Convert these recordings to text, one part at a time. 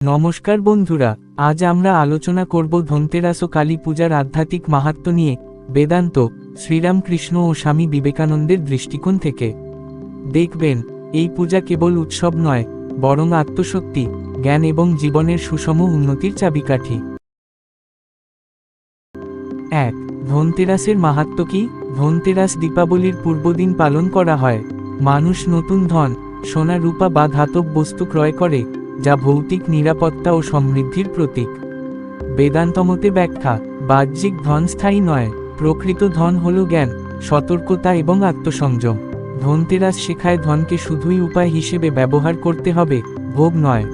নমস্কার বন্ধুরা, আজ আমরা আলোচনা করব ধনতেরাস ও কালী পূজার আধ্যাত্মিক মাহাত্ম নিয়ে, বেদান্ত, শ্রীরামকৃষ্ণ ও স্বামী বিবেকানন্দের দৃষ্টিকোণ থেকে। দেখবেন, এই পূজা কেবল উৎসব নয়, বরং আত্মশক্তি, জ্ঞান এবং জীবনের সুষম উন্নতির চাবিকাঠি। এক, ধনতেরাসের মাহাত্ম কি? ধনতেরাস দীপাবলির পূর্বদিন পালন করা হয়। মানুষ নতুন ধন, সোনা, রূপা বা ধাতব বস্তু ক্রয় করে যা ভৌতিক নিরাপত্তা ও সমৃদ্ধির প্রতীক। বেদান্তমতে ব্যাখ্যা, বাহ্যিক ধন স্থায়ী নয়, প্রকৃত ধন হল জ্ঞান, সতর্কতা এবং আত্মসংযম। ধনতেরাস শেখায় ধনকে শুধুই উপায় হিসেবে ব্যবহার করতে হবে, ভোগ নয়।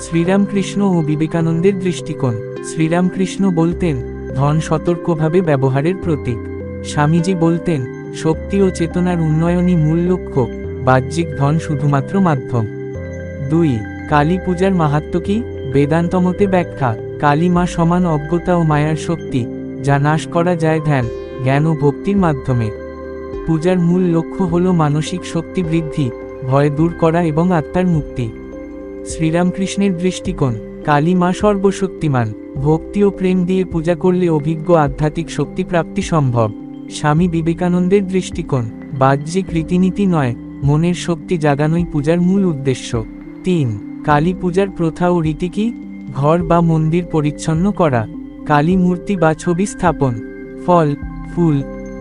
শ্রীরামকৃষ্ণ ও বিবেকানন্দের দৃষ্টিকোণ, শ্রীরামকৃষ্ণ বলতেন, ধন সতর্কভাবে ব্যবহারের প্রতীক। স্বামীজি বলতেন, শক্তি ও চেতনার উন্নয়নই মূল লক্ষ্য, বাহ্যিক ধন শুধুমাত্র মাধ্যম। দুই কালী পূজার মাহাত্ম কি? বেদান্তমতে ব্যাখ্যা, কালী মা সমান অজ্ঞতা ও মায়ার শক্তি, যা নাশ করা যায় ধ্যান, জ্ঞান ও ভক্তির মাধ্যমে। পূজার মূল লক্ষ্য হল মানসিক শক্তি বৃদ্ধি, ভয় দূর করা এবং আত্মার মুক্তি। শ্রীরামকৃষ্ণের দৃষ্টিকোণ, কালী মা সর্বশক্তিমান, ভক্তি ও প্রেম দিয়ে পূজা করলে অভিজ্ঞ আধ্যাত্মিক শক্তি প্রাপ্তি সম্ভব। স্বামী বিবেকানন্দের দৃষ্টিকোণ, বাহ্যিক রীতিনীতি নয়, মনের শক্তি জাগানোই পূজার মূল উদ্দেশ্য। তিন কালী পূজার প্রথা ও রীতি কি? ঘর বা মন্দির পরিচ্ছন্ন করা, কালী মূর্তি বা ছবি স্থাপন, ফল, ফুল,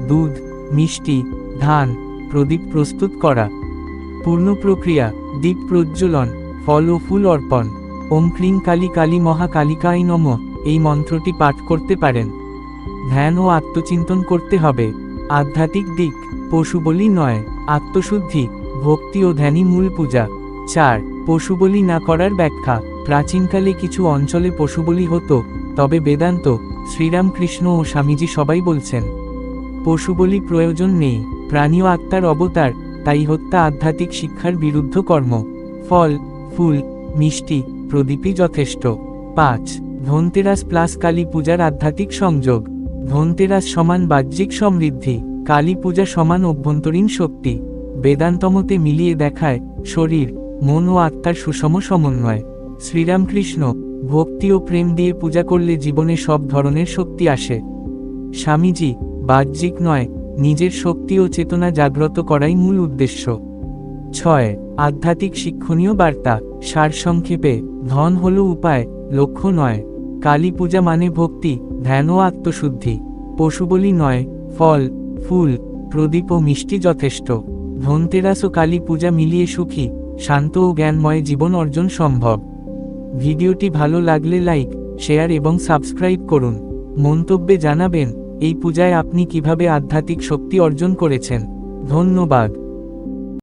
দুধ, মিষ্টি, ধান, প্রদীপ প্রস্তুত করা। পূর্ণ প্রক্রিয়া, দীপ প্রজ্বলন, ফল ও ফুল অর্পণ। ওম ক্লিং কালী কালী মহাকালিকাই নম, এই মন্ত্রটি পাঠ করতে পারেন। ধ্যান ও আত্মচিন্তন করতে হবে। আধ্যাত্মিক দিক, পশু বলি নয়, আত্মশুদ্ধি, ভক্তি ও ধ্যানই মূল পূজা। চার, পশুবলি না করার ব্যাখ্যা। প্রাচীনকালে কিছু অঞ্চলে পশুবলি হতো, তবে বেদান্ত, শ্রীরামকৃষ্ণ ও স্বামীজি সবাই বলছেন, পশুবলি প্রয়োজন নেই, প্রাণী ও আত্মার অবতার, তাই হত্যা আধ্যাত্মিক শিক্ষার বিরুদ্ধ কর্ম। ফল, ফুল, মিষ্টি, প্রদীপই যথেষ্ট। পাঁচ, ধনতেরাস প্লাস কালী পূজার আধ্যাত্মিক সংযোগ। ধনতেরাস সমান বাহ্যিক সমৃদ্ধি, কালী পূজা সমান অভ্যন্তরীণ শক্তি। বেদান্তমতে মিলিয়ে দেখায়, শরীর মন ও আত্মার সুষম সমন্বয়। শ্রীরামকৃষ্ণ, ভক্তি ও প্রেম দিয়ে পূজা করলে জীবনে সব ধরনের শক্তি আসে। স্বামীজি, বাহ্যিক নয়, নিজের শক্তি ও চেতনা জাগ্রত করাই মূল উদ্দেশ্য। ছয়, আধ্যাত্মিক শিক্ষণীয় বার্তা সারসংক্ষেপে ধন হল উপায়, লক্ষ্য নয়। কালী পূজা মানে ভক্তি, ধ্যান ও আত্মশুদ্ধি। পশু বলি নয়, ফল, ফুল, প্রদীপ ও মিষ্টি যথেষ্ট। ধনতেরাস ও কালী পূজা মিলিয়ে সুখী শান্ত ও জ্ঞানময় জীবন অর্জন সম্ভব। ভিডিওটি ভালো লাগলে লাইক, শেয়ার এবং সাবস্ক্রাইব করুন। মন্তব্যে জানাবেন, এই পূজায় আপনি কীভাবে আধ্যাত্মিক শক্তি অর্জন করেছেন। ধন্যবাদ।